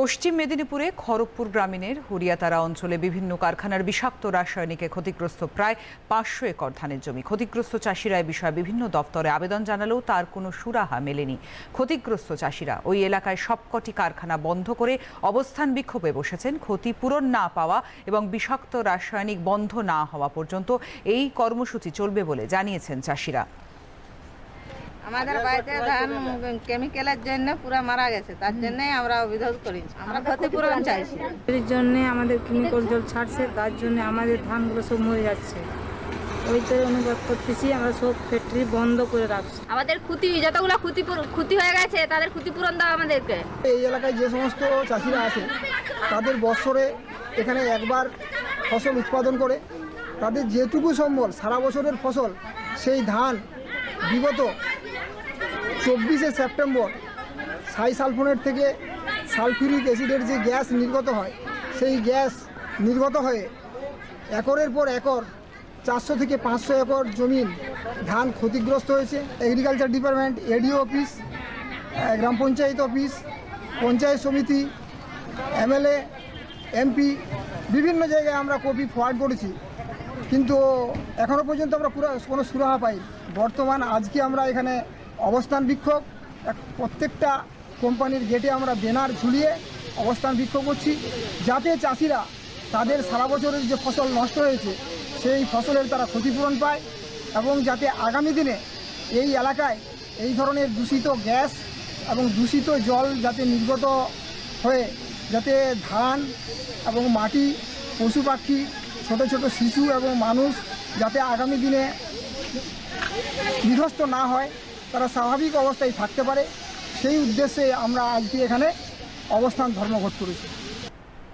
পশ্চিম মেদিনীপুরে খড়গপুর গ্রামীণের হরিয়াতারা অঞ্চলে বিভিন্ন কারখানার বিষাক্ত রাসায়নিকে ক্ষতিগ্রস্ত প্রায় পাঁচশো একর ধানের জমি। ক্ষতিগ্রস্ত চাষিরা এ বিষয়ে বিভিন্ন দপ্তরে আবেদন জানালেও তার কোনো সুরাহা মেলেনি। ক্ষতিগ্রস্ত চাষিরা ওই এলাকায় সবকটি কারখানা বন্ধ করে অবস্থান বিক্ষোভে বসেছেন। ক্ষতিপূরণ না পাওয়া এবং বিষাক্ত রাসায়নিক বন্ধ না হওয়া পর্যন্ত এই কর্মসূচি চলবে বলে জানিয়েছেন চাষিরা। আমাদের বাড়িতে ধান কেমিক্যালের জন্য পুরো মারা গেছে তার জন্যই আমরা অভিযোগ করেছি। আমরা ক্ষতিপূরণ চাইছি। এর জন্য আমাদের কেমিক্যাল জল ছাড়ছে তার জন্য আমাদের ধানগুলো সব মরে যাচ্ছে। ওইটাই অনুবাদ করতেছি আমরা সব ফ্যাক্টরি বন্ধ করে রাখছি। আমাদের ক্ষতি যতগুলো ক্ষতি ক্ষতি হয়ে গেছে তাদের ক্ষতিপূরণ দাও আমাদেরকে। এই এলাকায় যে সমস্ত চাষিরা আছে তাদের বছরে এখানে একবার ফসল উৎপাদন করে তাদের যেটুকু সম্বল সারা বছরের ফসল সেই ধান বিগত চব্বিশে সেপ্টেম্বর সাই সালফোনেট থেকে সালফিউরিক অ্যাসিডের যে গ্যাস নির্গত হয়, সেই গ্যাস নির্গত হয়ে একরের পর একর, চারশো থেকে পাঁচশো একর জমিন ধান ক্ষতিগ্রস্ত হয়েছে। এগ্রিকালচার ডিপার্টমেন্ট এডিও অফিস গ্রাম পঞ্চায়েত অফিস, পঞ্চায়েত সমিতি এমএলএ এমপি বিভিন্ন জায়গায় আমরা কপি ফোয়ার্ড করেছি। কিন্তু এখনও পর্যন্ত আমরা পুরো কোনো সুরাহা পাই বর্তমান আজকে আমরা এখানে অবস্থান বিক্ষোভ। প্রত্যেকটা কোম্পানির গেটে আমরা ব্যানার ঝুলিয়ে অবস্থান বিক্ষোভ করছি। যাতে চাষিরা তাদের সারা বছরের যে ফসল নষ্ট হয়েছে, সেই ফসলের তারা ক্ষতিপূরণ পায় এবং যাতে আগামী দিনে এই এলাকায় এই ধরনের দূষিত গ্যাস এবং দূষিত জল যাতে নির্গত হয়ে, যাতে ধান এবং মাটি পশু পাখি ছোট ছোট শিশু এবং মানুষ যাতে আগামী দিনে বিধ্বস্ত না হয় তারা স্বাভাবিক অবস্থায় থাকতে পারে। সেই উদ্দেশ্যে আমরা আজকে এখানে অবস্থান ধর্মঘট করেছি।